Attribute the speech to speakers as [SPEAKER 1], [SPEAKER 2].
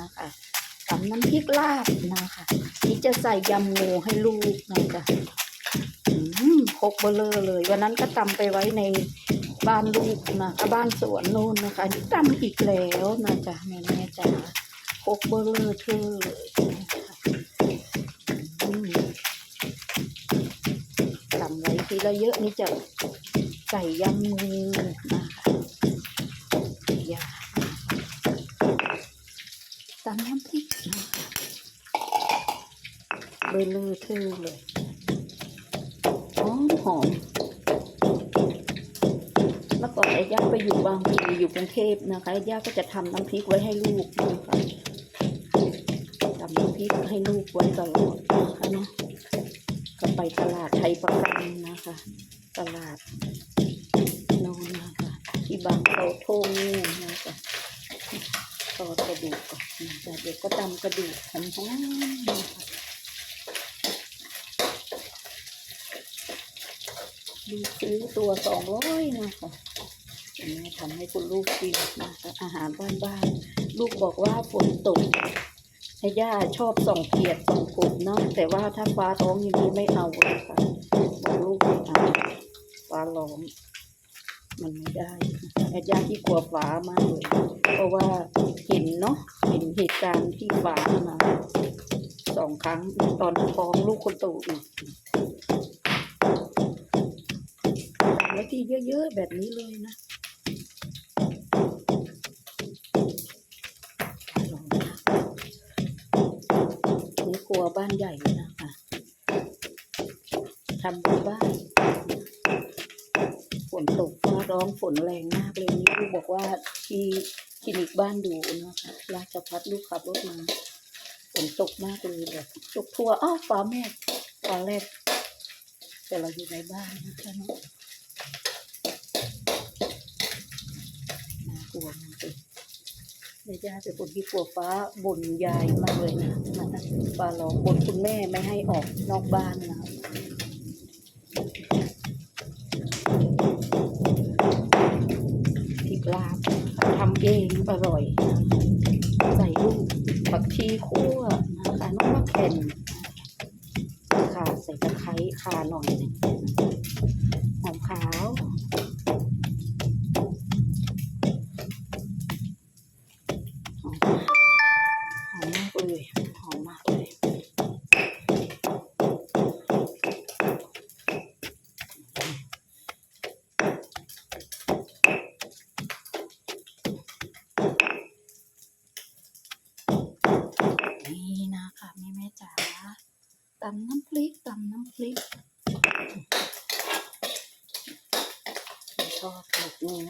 [SPEAKER 1] นะคะตำน้ำพริกลาบนะคะนี่จะใส่ยำงูให้ลูกนะคะอืมคกเบลอเลย วันนั้นก็ตำไปไว้ในบ้านลูกนะคะบ้านสวนนู่นนะคะนี่ตำอีกแล้วนะจ๊ะแม่แม่จ๋าคกเบลอเธอเลยนะคะอืมตำไว้ทีละเยอะนี่จะใส่ยำงูนะคะ ตำน้ำพริกนะคะเบลอเธอเลยหอมหอมเมื่อก่อนไอ้ย่าไปอยู่บางพีอยู่กรุงเทพนะคะไอ้ย่าก็จะทำน้ำพริกไว้ให้ลูกนะคะทำน้ำพริกให้ลูกไว้ตลอดนะคะเนาะก็ไปตลาดไทยประกันนะคะ ตลาดน่นนะคะที่บางเสาธงเนี่ยนะคะ ทอดกระดูกก่อนนะคะเดี๋ยวก็ตำกระดูกหอมๆนะคะดูซื้อตัวสองร้อยนะคะแม่ทำให้คุณลูกกินนะคะอาหารบ้านๆลูกบอกว่าฝนตกไอ้ย่าชอบส่องเกียดส่องกบเนาะแต่ว่าถ้าฟ้าร้องอย่างนี้ไม่เอาเลยค่ะบอกลูกไม่เอาฟ้าร้อง มันไม่ได้นะคะไอ้ย่าที่กลัวฟ้ามากเลยเพราะว่าเห็นเนาะเห็นเหตุการณ์ที่ฟ้ามาสองครั้งตอนท้องลูกคนโตอีกทำไว้ที่เยอะๆแบบนี้เลยนะลองนะนี่ครัวบ้านใหญ่นะคะทำบนบ้านฝนตก ร้องฝนแรงมากเลยนี่ลูกบอกว่าที่คลินิกบ้านดูนะคะราชพัฒลูกขับรถมาฝนตกมากเลยแบบตกทั่วอ้าวฟ้าแม่ฟ้าแรกแต่เราอยู่ในบ้านนะคะเนาะน่ากลัวมากเลยแม่ย่าเป็นคนที่กลัวฟ้าบ่นยายมากเลยนะฟ้าร้องบ่นคุณแม่ไม่ให้ออกนอกบ้านนะ ริกลาบทำเองอร่อย ใส่ลูกผักชีคั่วนะคะน้องมะแข่นค่ะใส่ตะไคร้คาหน่อยนึง ตำน้ำพริกตำน้ำพริกชอบแบบนี้